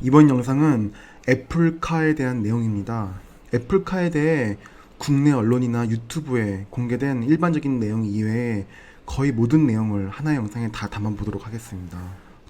이번 영상은 애플카에 대한 내용입니다. 애플카에 대해 국내 언론이나 유튜브에 공개된 일반적인 내용 이외에 거의 모든 내용을 하나의 영상에 다 담아보도록 하겠습니다.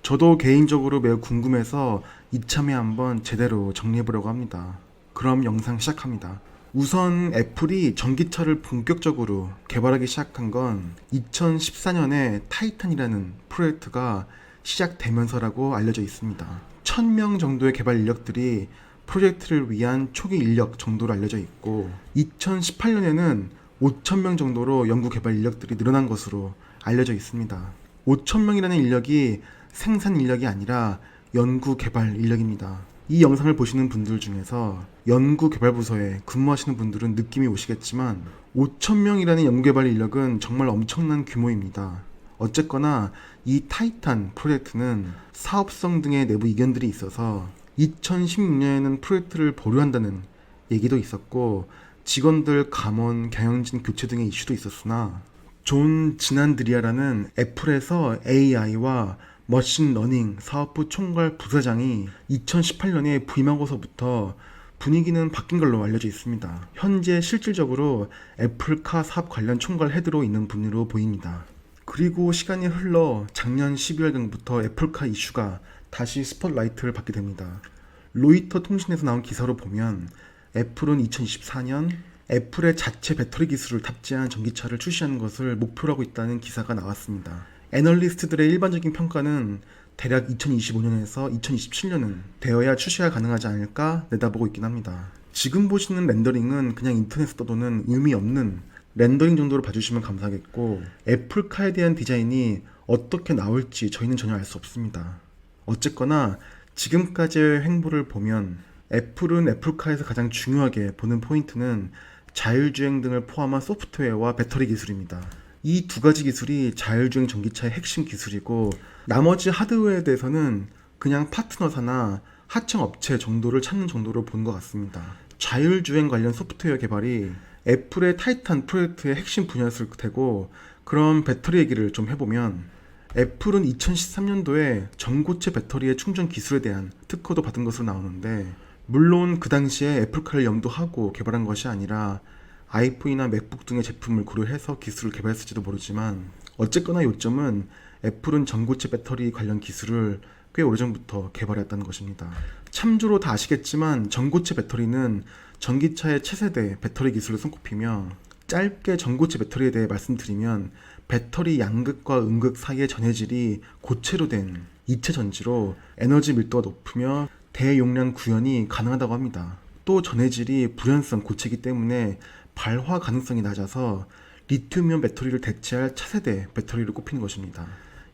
저도 개인적으로 매우 궁금해서 이참에 한번 제대로 정리해보려고 합니다. 그럼 영상 시작합니다. 우선 애플이 전기차를 본격적으로 개발하기 시작한 건 2014년에 타이탄이라는 프로젝트가 시작되면서라고 알려져 있습니다. 1000명 정도의 개발 인력들이 프로젝트를 위한 초기 인력 정도로 알려져 있고 2018년에는 5,000명 정도로 연구 개발 인력들이 늘어난 것으로 알려져 있습니다. 5,000명이라는 인력이 생산 인력이 아니라 연구 개발 인력입니다. 이 영상을 보시는 분들 중에서 연구 개발 부서에 근무하시는 분들은 느낌이 오시겠지만 5,000명이라는 연구 개발 인력은 정말 엄청난 규모입니다. 어쨌거나 이 타이탄 프로젝트는 사업성 등의 내부 이견들이 있어서 2016년에는 프로젝트를 보류한다는 얘기도 있었고 직원들 감원, 경영진 교체 등의 이슈도 있었으나 존 지난드리아라는 애플에서 AI와 머신러닝 사업부 총괄 부사장이 2018년에 부임하고서부터 분위기는 바뀐 걸로 알려져 있습니다. 현재 실질적으로 애플카 사업 관련 총괄 헤드로 있는 분으로 보입니다. 그리고 시간이 흘러 작년 12월경부터 애플카 이슈가 다시 스포트라이트를 받게 됩니다. 로이터 통신에서 나온 기사로 보면 애플은 2024년 애플의 자체 배터리 기술을 탑재한 전기차를 출시하는 것을 목표로 하고 있다는 기사가 나왔습니다. 애널리스트들의 일반적인 평가는 대략 2025년에서 2027년은 되어야 출시가 가능하지 않을까 내다보고 있긴 합니다. 지금 보시는 렌더링은 그냥 인터넷에 떠도는 의미 없는 렌더링 정도로 봐주시면 감사하겠고 애플카에 대한 디자인이 어떻게 나올지 저희는 전혀 알 수 없습니다. 어쨌거나 지금까지의 행보를 보면 애플은 애플카에서 가장 중요하게 보는 포인트는 자율주행 등을 포함한 소프트웨어와 배터리 기술입니다. 이 두 가지 기술이 자율주행 전기차의 핵심 기술이고 나머지 하드웨어에 대해서는 그냥 파트너사나 하청 업체 정도를 찾는 정도로 본 것 같습니다. 자율주행 관련 소프트웨어 개발이 애플의 타이탄 프로젝트의 핵심 분야였을 테고 그럼 배터리 얘기를 좀 해보면 애플은 2013년도에 전고체 배터리의 충전 기술에 대한 특허도 받은 것으로 나오는데 물론 그 당시에 애플카를 염두하고 개발한 것이 아니라 아이폰이나 맥북 등의 제품을 고려해서 기술을 개발했을지도 모르지만 어쨌거나 요점은 애플은 전고체 배터리 관련 기술을 꽤 오래전부터 개발했다는 것입니다. 참조로 다 아시겠지만 전고체 배터리는 전기차의 차세대 배터리 기술을 손꼽히며 짧게 전고체 배터리에 대해 말씀드리면 배터리 양극과 음극 사이의 전해질이 고체로 된 이체 전지로 에너지 밀도가 높으며 대용량 구현이 가능하다고 합니다. 또 전해질이 불연성 고체이기 때문에 발화 가능성이 낮아서 리튬이온 배터리를 대체할 차세대 배터리를 꼽히는 것입니다.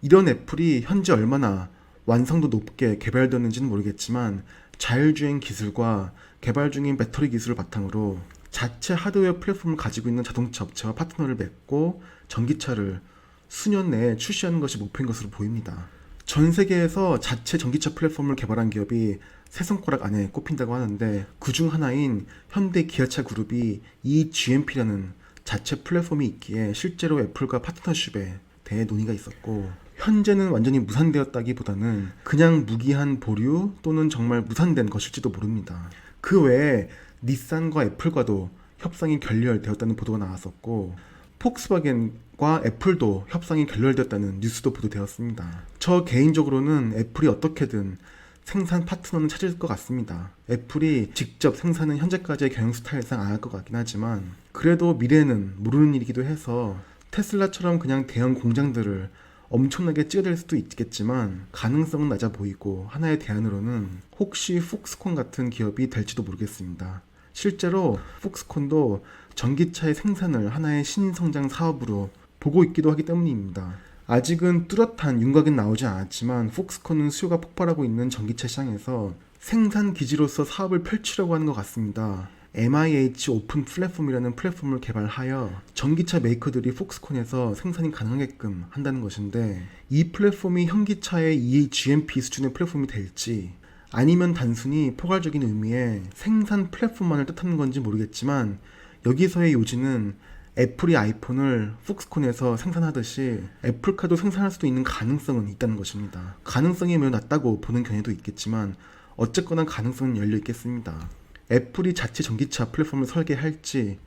이런 애플이 현재 얼마나 완성도 높게 개발되었는지는 모르겠지만 자율주행 기술과 개발 중인 배터리 기술을 바탕으로 자체 하드웨어 플랫폼을 가지고 있는 자동차 업체와 파트너를 맺고 전기차를 수년 내에 출시하는 것이 목표인 것으로 보입니다. 전 세계에서 자체 전기차 플랫폼을 개발한 기업이 세 손가락 안에 꼽힌다고 하는데 그중 하나인 현대 기아차 그룹이 이 GMP라는 자체 플랫폼이 있기에 실제로 애플과 파트너십에 대해 논의가 있었고 현재는 완전히 무산되었다기보다는 그냥 무기한 보류 또는 정말 무산된 것일지도 모릅니다. 그 외에 닛산과 애플과도 협상이 결렬되었다는 보도가 나왔었고 폭스바겐과 애플도 협상이 결렬되었다는 뉴스도 보도되었습니다. 저 개인적으로는 애플이 어떻게든 생산 파트너는 찾을 것 같습니다. 애플이 직접 생산은 현재까지의 경영 스타일상 안 할 것 같긴 하지만 그래도 미래는 모르는 일이기도 해서 테슬라처럼 그냥 대형 공장들을 엄청나게 찍어댈 수도 있겠지만 가능성은 낮아 보이고 하나의 대안으로는 혹시 폭스콘 같은 기업이 될지도 모르겠습니다. 실제로 폭스콘도 전기차의 생산을 하나의 신성장 사업으로 보고 있기도 하기 때문입니다. 아직은 뚜렷한 윤곽은 나오지 않았지만 폭스콘은 수요가 폭발하고 있는 전기차 시장에서 생산 기지로서 사업을 펼치려고 하는 것 같습니다. MIH 오픈 플랫폼이라는 플랫폼을 개발하여 전기차 메이커들이 폭스콘에서 생산이 가능하게끔 한다는 것인데 이 플랫폼이 현기차의 EHGMP 수준의 플랫폼이 될지 아니면 단순히 포괄적인 의미의 생산 플랫폼만을 뜻하는 건지 모르겠지만 여기서의 요지는 애플이 아이폰을 폭스콘에서 생산하듯이 애플카도 생산할 수도 있는 가능성은 있다는 것입니다. 가능성이 매우 낮다고 보는 견해도 있겠지만 어쨌거나 가능성은 열려 있겠습니다. 애플이 자체 전기차 플랫폼을 설계할지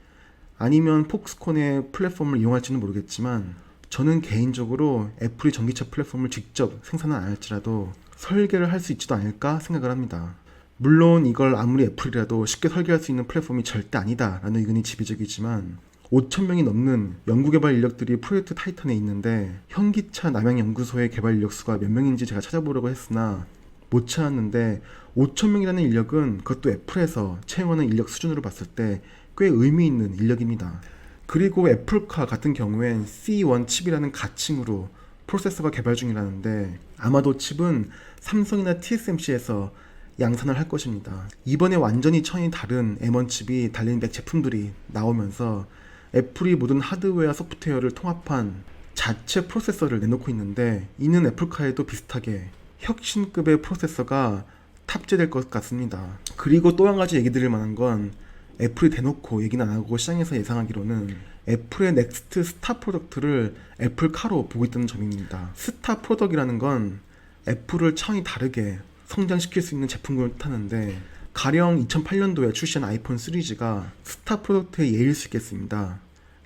아니면 폭스콘의 플랫폼을 이용할지는 모르겠지만 저는 개인적으로 애플이 전기차 플랫폼을 직접 생산은 안 할지라도 설계를 할 수 있지도 않을까 생각을 합니다. 물론 이걸 아무리 애플이라도 쉽게 설계할 수 있는 플랫폼이 절대 아니다라는 의견이 지배적이지만 5천명이 넘는 연구개발 인력들이 프로젝트 타이탄에 있는데 현기차 남양연구소의 개발 인력 수가 몇 명인지 제가 찾아보려고 했으나 못 찾았는데 5천 명이라는 인력은 그것도 애플에서 채용하는 인력 수준으로 봤을 때 꽤 의미 있는 인력입니다. 그리고 애플카 같은 경우엔 C1 칩이라는 가칭으로 프로세서가 개발 중이라는데 아마도 칩은 삼성이나 TSMC에서 양산을 할 것입니다. 이번에 완전히 천이 다른 M1 칩이 달린 맥 제품들이 나오면서 애플이 모든 하드웨어 소프트웨어를 통합한 자체 프로세서를 내놓고 있는데 이는 애플카에도 비슷하게 혁신급의 프로세서가 탑재될 것 같습니다. 그리고 또 한 가지 얘기 드릴 만한 건 애플이 대놓고 얘기는 안 하고 시장에서 예상하기로는 애플의 넥스트 스타 프로덕트를 애플 카로 보고 있다는 점입니다. 스타 프로덕이라는 건 애플을 차원이 다르게 성장시킬 수 있는 제품군을 뜻하는데 가령 2008년도에 출시한 아이폰 시리즈가 스타 프로덕트의 예일 수 있겠습니다.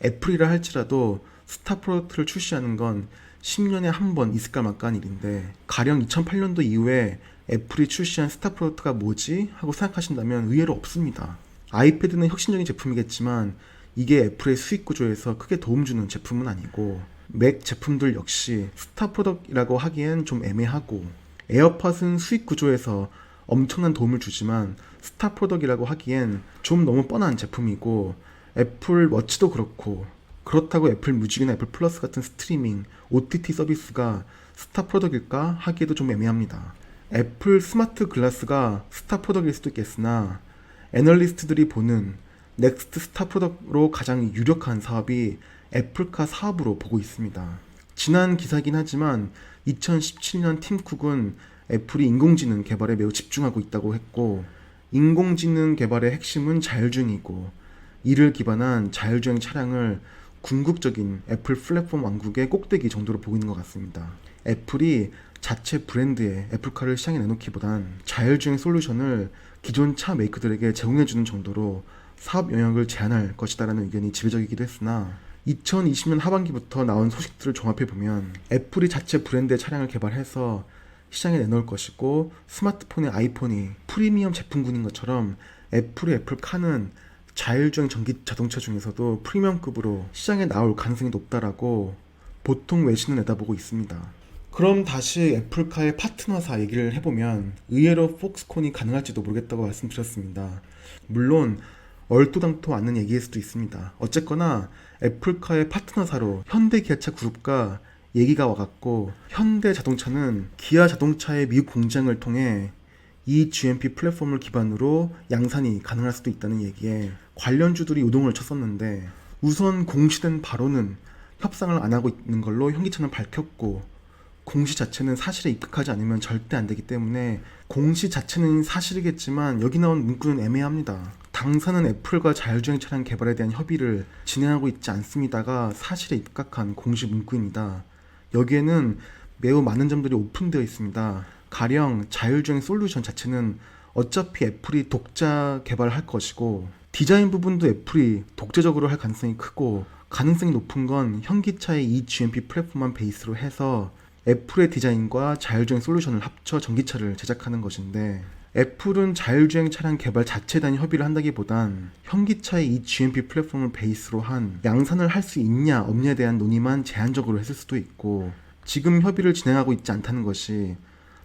애플이라 할지라도 스타 프로덕트를 출시하는 건 10년에 한 번 있을까 말까한 일인데 가령 2008년도 이후에 애플이 출시한 스타 프로덕트가 뭐지? 하고 생각하신다면 의외로 없습니다. 아이패드는 혁신적인 제품이겠지만 이게 애플의 수익 구조에서 크게 도움 주는 제품은 아니고 맥 제품들 역시 스타 프로덕이라고 하기엔 좀 애매하고 에어팟은 수익 구조에서 엄청난 도움을 주지만 스타 프로덕이라고 하기엔 좀 너무 뻔한 제품이고 애플 워치도 그렇고 그렇다고 애플 뮤직이나 애플 플러스 같은 스트리밍 OTT 서비스가 스타 프로덕일까 하기에도 좀 애매합니다. 애플 스마트 글라스가 스타 프로덕일 수도 있겠으나 애널리스트들이 보는 넥스트 스타 프로덕으로 가장 유력한 사업이 애플카 사업으로 보고 있습니다. 지난 기사긴 하지만 2017년 팀 쿡은 애플이 인공지능 개발에 매우 집중하고 있다고 했고 인공지능 개발의 핵심은 자율주행이고 이를 기반한 자율주행 차량을 궁극적인 애플 플랫폼 왕국의 꼭대기 정도로 보고 있는 것 같습니다. 애플이 자체 브랜드의 애플카를 시장에 내놓기보단 자율주행 솔루션을 기존 차 메이커들에게 제공해주는 정도로 사업 영역을 제한할 것이다라는 의견이 지배적이기도 했으나 2020년 하반기부터 나온 소식들을 종합해보면 애플이 자체 브랜드의 차량을 개발해서 시장에 내놓을 것이고 스마트폰의 아이폰이 프리미엄 제품군인 것처럼 애플의 애플카는 자율주행 전기 자동차 중에서도 프리미엄급으로 시장에 나올 가능성이 높다라고 보통 외신을 내다보고 있습니다. 그럼 다시 애플카의 파트너사 얘기를 해보면 의외로 폭스콘이 가능할지도 모르겠다고 말씀드렸습니다. 물론 얼토당토 않는 얘기일 수도 있습니다. 어쨌거나 애플카의 파트너사로 현대기아차 그룹과 얘기가 와갔고 현대자동차는 기아 자동차의 미국 공장을 통해 이 GMP 플랫폼을 기반으로 양산이 가능할 수도 있다는 얘기에 관련주들이 요동을 쳤었는데 우선 공시된 바로는 협상을 안 하고 있는 걸로 현기차는 밝혔고 공시 자체는 사실에 입각하지 않으면 절대 안 되기 때문에 공시 자체는 사실이겠지만 여기 나온 문구는 애매합니다. 당사는 애플과 자율주행 차량 개발에 대한 협의를 진행하고 있지 않습니다가 사실에 입각한 공시 문구입니다. 여기에는 매우 많은 점들이 오픈되어 있습니다. 가령 자율주행 솔루션 자체는 어차피 애플이 독자 개발할 것이고 디자인 부분도 애플이 독자적으로 할 가능성이 크고 가능성이 높은 건 현기차의 이 GMP 플랫폼만 베이스로 해서 애플의 디자인과 자율주행 솔루션을 합쳐 전기차를 제작하는 것인데 애플은 자율주행 차량 개발 자체에 대한 협의를 한다기보단 현기차의 이 GMP 플랫폼을 베이스로 한 양산을 할 수 있냐 없냐에 대한 논의만 제한적으로 했을 수도 있고 지금 협의를 진행하고 있지 않다는 것이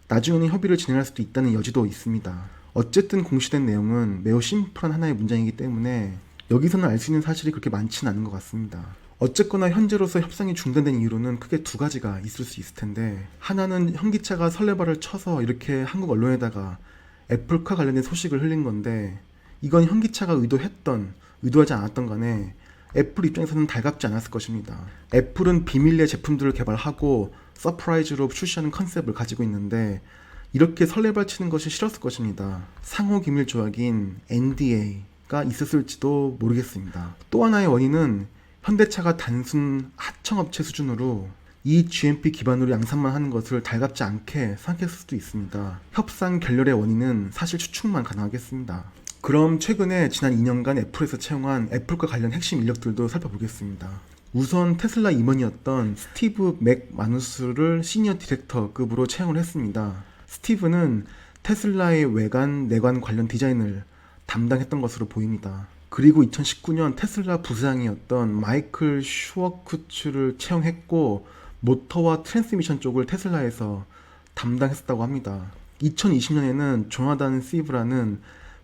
나중에는 협의를 진행할 수도 있다는 여지도 있습니다. 어쨌든 공시된 내용은 매우 심플한 하나의 문장이기 때문에 여기서는 알 수 있는 사실이 그렇게 많지는 않은 것 같습니다. 어쨌거나 현재로서 협상이 중단된 이유로는 크게 두 가지가 있을 수 있을 텐데 하나는 현기차가 설레발을 쳐서 이렇게 한국 언론에다가 애플카 관련된 소식을 흘린 건데 이건 현기차가 의도했던 의도하지 않았던 간에 애플 입장에서는 달갑지 않았을 것입니다. 애플은 비밀리에 제품들을 개발하고 서프라이즈로 출시하는 컨셉을 가지고 있는데 이렇게 설레발 치는 것이 싫었을 것입니다. 상호 기밀 조약인 NDA가 있었을지도 모르겠습니다. 또 하나의 원인은 현대차가 단순 하청업체 수준으로 이 GMP 기반으로 양산만 하는 것을 달갑지 않게 생각했을 수도 있습니다. 협상 결렬의 원인은 사실 추측만 가능하겠습니다. 그럼 최근에 지난 2년간 애플에서 채용한 애플과 관련 핵심 인력들도 살펴보겠습니다. 우선 테슬라 임원이었던 스티브 맥 마누스를 시니어 디렉터급으로 채용을 했습니다. 스티브는 테슬라의 외관, 내관 관련 디자인을 담당했던 것으로 보입니다. 그리고 2019년 테슬라 부사장이었던 마이클 슈워크츠를 채용했고 모터와 트랜스미션 쪽을 테슬라에서 담당했었다고 합니다. 2020년에는 조나단 시브라는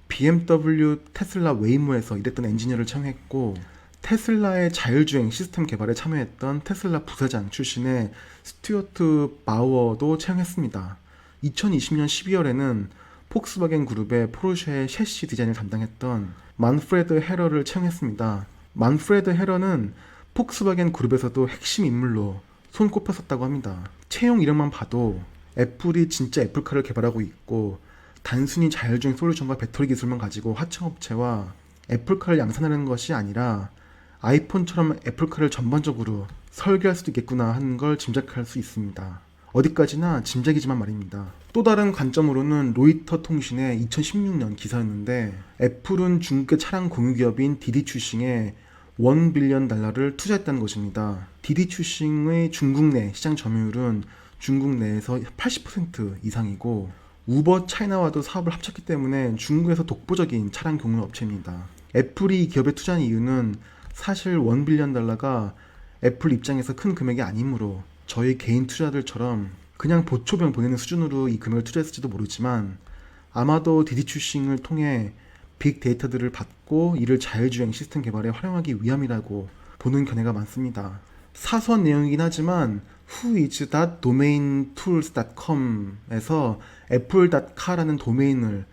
BMW 테슬라 웨이모에서 일했던 엔지니어를 채용했고 테슬라의 자율주행 시스템 개발에 참여했던 테슬라 부사장 출신의 스튜어트 바워도 채용했습니다. 2020년 12월에는 폭스바겐 그룹의 포르쉐의 셰시 디자인을 담당했던 만프레드 헤러를 채용했습니다. 만프레드 헤러는 폭스바겐 그룹에서도 핵심 인물로 손꼽혔었다고 합니다. 채용 이름만 봐도 애플이 진짜 애플카를 개발하고 있고 단순히 자율주행 솔루션과 배터리 기술만 가지고 하청업체와 애플카를 양산하는 것이 아니라 아이폰처럼 애플카를 전반적으로 설계할 수도 있겠구나 하는 걸 짐작할 수 있습니다. 어디까지나 짐작이지만 말입니다. 또 다른 관점으로는 로이터 통신의 2016년 기사였는데 애플은 중국의 차량 공유 기업인 디디 추싱에 1 빌리언 달러를 투자했다는 것입니다. 디디 추싱의 중국 내 시장 점유율은 중국 내에서 80% 이상이고 우버 차이나와도 사업을 합쳤기 때문에 중국에서 독보적인 차량 공유 업체입니다. 애플이 이 기업에 투자한 이유는 사실 1 빌리언 달러가 애플 입장에서 큰 금액이 아니므로 저희 개인 투자들처럼 그냥 보초병 보내는 수준으로 이 금액을 투자했을지도 모르지만 아마도 디디추싱을 통해 빅데이터들을 받고 이를 자율주행 시스템 개발에 활용하기 위함이라고 보는 견해가 많습니다. 사소한 내용이긴 하지만 whois.domaintools.com에서 apple.car라는 도메인을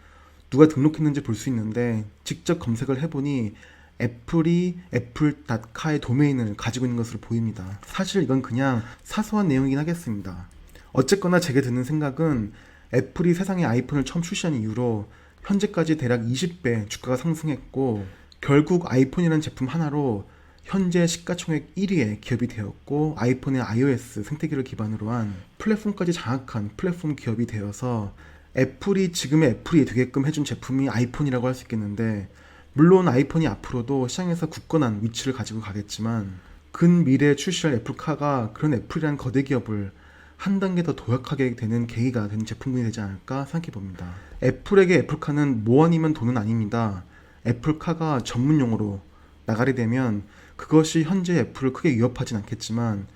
누가 등록했는지 볼 수 있는데 직접 검색을 해보니 애플이 애플.car의 도메인을 가지고 있는 것으로 보입니다. 사실 이건 그냥 사소한 내용이긴 하겠습니다. 어쨌거나 제게 드는 생각은 애플이 세상에 아이폰을 처음 출시한 이후로 현재까지 대략 20배 주가가 상승했고 결국 아이폰이라는 제품 하나로 현재 시가총액 1위의 기업이 되었고 아이폰의 iOS 생태계를 기반으로 한 플랫폼까지 장악한 플랫폼 기업이 되어서 애플이 지금의 애플이 되게끔 해준 제품이 아이폰이라고 할 수 있겠는데 물론 아이폰이 앞으로도 시장에서 굳건한 위치를 가지고 가겠지만 근미래에 출시할 애플카가 그런 애플이라는 거대 기업을 한 단계 더 도약하게 되는 계기가 되는 제품군이 되지 않을까 생각해 봅니다. 애플에게 애플카는 뭐 아니면 돈은 아닙니다. 애플카가 전문 용어로 나가게 되면 그것이 현재 애플을 크게 위협하진 않겠지만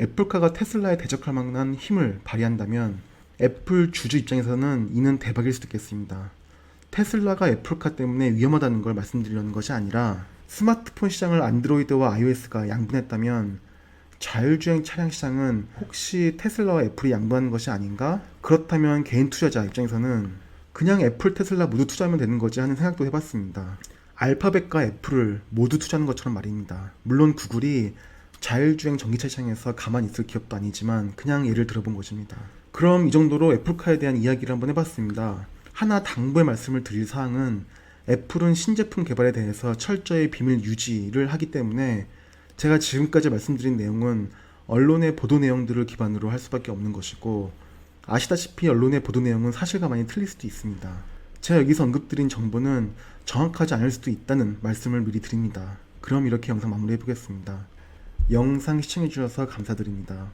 애플카가 테슬라에 대적할 만한 힘을 발휘한다면 애플 주주 입장에서는 이는 대박일 수도 있겠습니다. 테슬라가 애플카 때문에 위험하다는 걸 말씀드리려는 것이 아니라 스마트폰 시장을 안드로이드와 iOS가 양분했다면 자율주행 차량 시장은 혹시 테슬라와 애플이 양분하는 것이 아닌가? 그렇다면 개인 투자자 입장에서는 그냥 애플, 테슬라 모두 투자하면 되는 거지 하는 생각도 해봤습니다. 알파벳과 애플을 모두 투자하는 것처럼 말입니다. 물론 구글이 자율주행 전기차 시장에서 가만히 있을 기업도 아니지만 그냥 예를 들어본 것입니다. 그럼 이 정도로 애플카에 대한 이야기를 한번 해봤습니다. 하나 당부의 말씀을 드릴 사항은 애플은 신제품 개발에 대해서 철저히 비밀 유지를 하기 때문에 제가 지금까지 말씀드린 내용은 언론의 보도 내용들을 기반으로 할 수밖에 없는 것이고 아시다시피 언론의 보도 내용은 사실과 많이 틀릴 수도 있습니다. 제가 여기서 언급드린 정보는 정확하지 않을 수도 있다는 말씀을 미리 드립니다. 그럼 이렇게 영상 마무리해 보겠습니다. 영상 시청해 주셔서 감사드립니다.